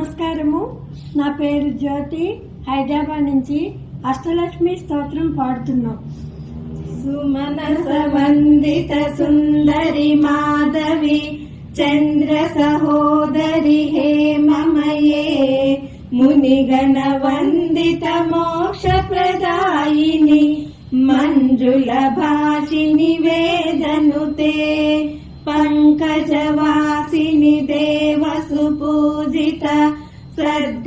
నమస్కారము. నా పేరు జ్యోతి. హైదరాబాద్ నుంచి అష్టలక్ష్మి స్తోత్రం పాడుతున్నాం. సుమనస వందిత సుందరి మాధవి చంద్ర సహోదరి హేమమయే మునిగణ వందిత మోక్ష ప్రదాయిని మంజుల భాషిని వేదనుతే పంకజవాసిని దేవసు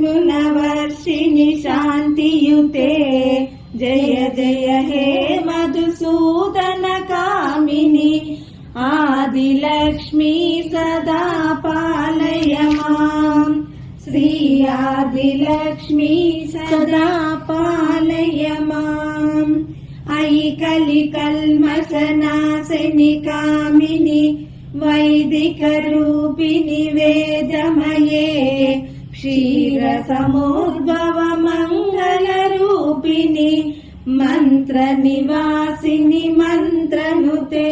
పూజిత సద్గుణవర్షిణి శాంతియుతే జయ జయ హే మధుసూదన కామిని ఆదిలక్ష్మీ సదా పాలయ మాం శ్రీ ఆదిలక్ష్మీ సదా పాలయ మాం అయి కలి కల్మసనాశని కామిని వైదిక రూపిణి వేదమయే క్షీర సముద్భవ మంగళ రూపిణి మంత్ర నివాసిని మంత్రనుతే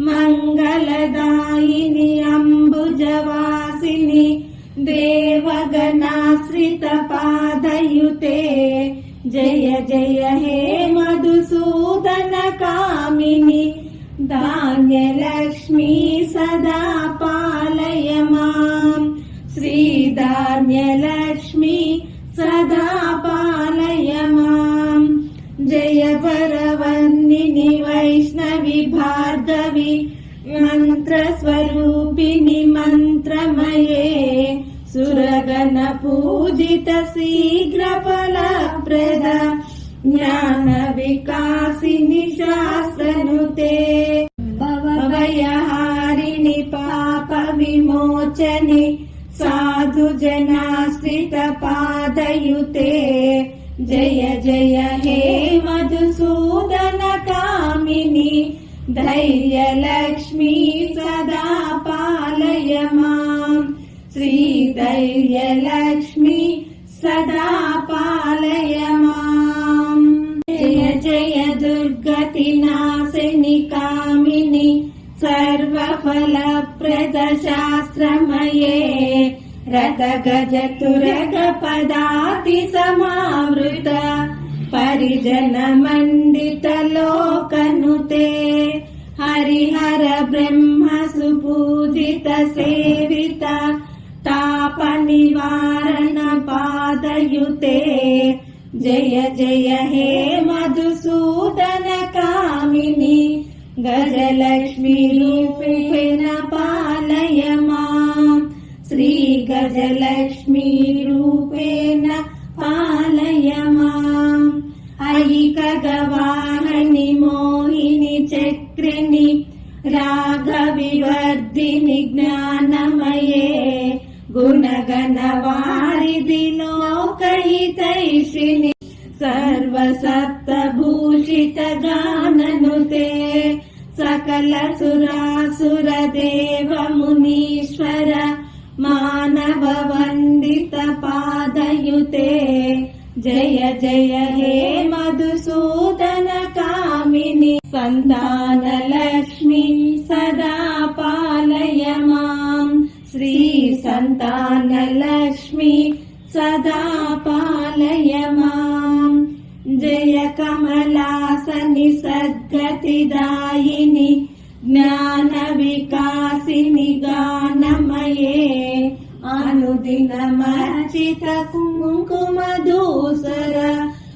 మంగళదాయిని అంబుజవాసిని దేవగణాశ్రిత పాదయుతే. జయ జయ హే మధుసూదన కామిని. ధాన్యలక్ష్మీ సదా శ్రీధాన్యలక్ష్మీ సదా పాలయ మాం. జయ పరవన్నిని వైష్ణవి భార్గవి మంత్రస్వరూపిణి మంత్రమయే. సురగణ పూజిత శీఘ్ర పాదయుతే జయ జయ హే మధుసూదన కామిని. ధైర్యలక్ష్మీ సదా పాలయ మాం శ్రీధైర్యలక్ష్మి సదా పాలయ మాం జయ జయ దుర్గతి నాశిని కామిని సర్వఫలప్రద శాస్త్రమయే రథ గజ తురగ పదాతి సమావృత పరిజన మండిత లోకనుతే హరిహర బ్రహ్మ సుపూజిత సేవిత తాప ఐక గవాహని మోహిని చక్రిని రాఘవివర్ధిని జ్ఞానమయే. గుణగణ వారిది లోకహితైషిని సర్వసప్తభూషిత గాననుతే. సకల సురాసుర దేవ కామిని సంతాన లక్ష్మి సదా పాలయ మాం. శ్రీ సంతాన లక్ష్మి సదా పాలయ మాం. జయ కమలాసని సద్గతిదాయిని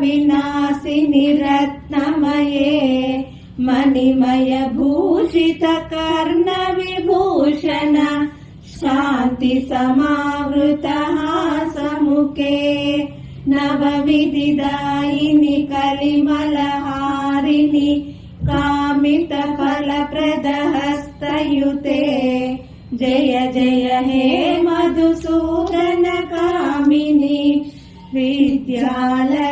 विनाशिनि रत्नमये मणिमयभूषितकर्णविभूषण शान्तिसमावृतः समुखे नवविदिदायिनि कलिमलहारिणि कामितफलप्रदहस्तयुते जय जय हे मधुसूदनकामिनि विद्यालय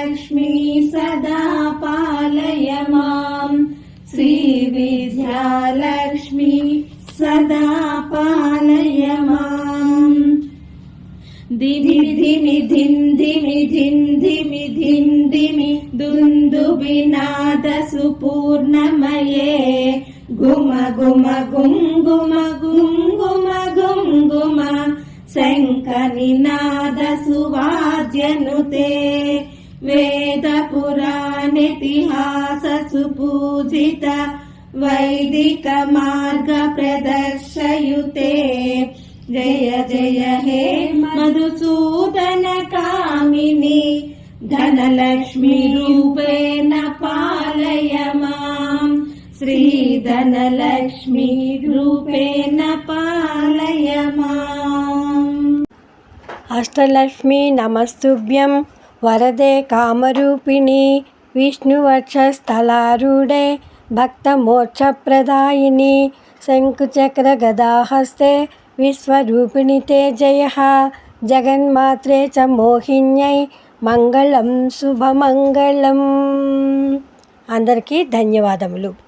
सदा पालय माम् दिमि दिमि धिन् दिमि धिन् दिमि धिन् दिमि दुन्दुविनादसुपूर्णमये गुम गुम गुं गुम गुं गुम गुं गुम शङ्खनिनादसुवाद्यनुते वेदपुराणेतिहाससुपूजित సువాద్యనుతే వేద పురాణితిహాస సుపూజిత వైదిక మార్గ ప్రదర్శయుతే జయ జయ హే మధుసూదన కామిని ధనలక్ష్మి రూపేణ పాలయ మాం భక్త ధనలక్ష్మి రూపేణ పాలయ మాం విశ్వరూపిణి తే జయ జగన్మాత్రే చ మోహిన్యై మంగళం శుభమంగళం అందరికీ ధన్యవాదములు।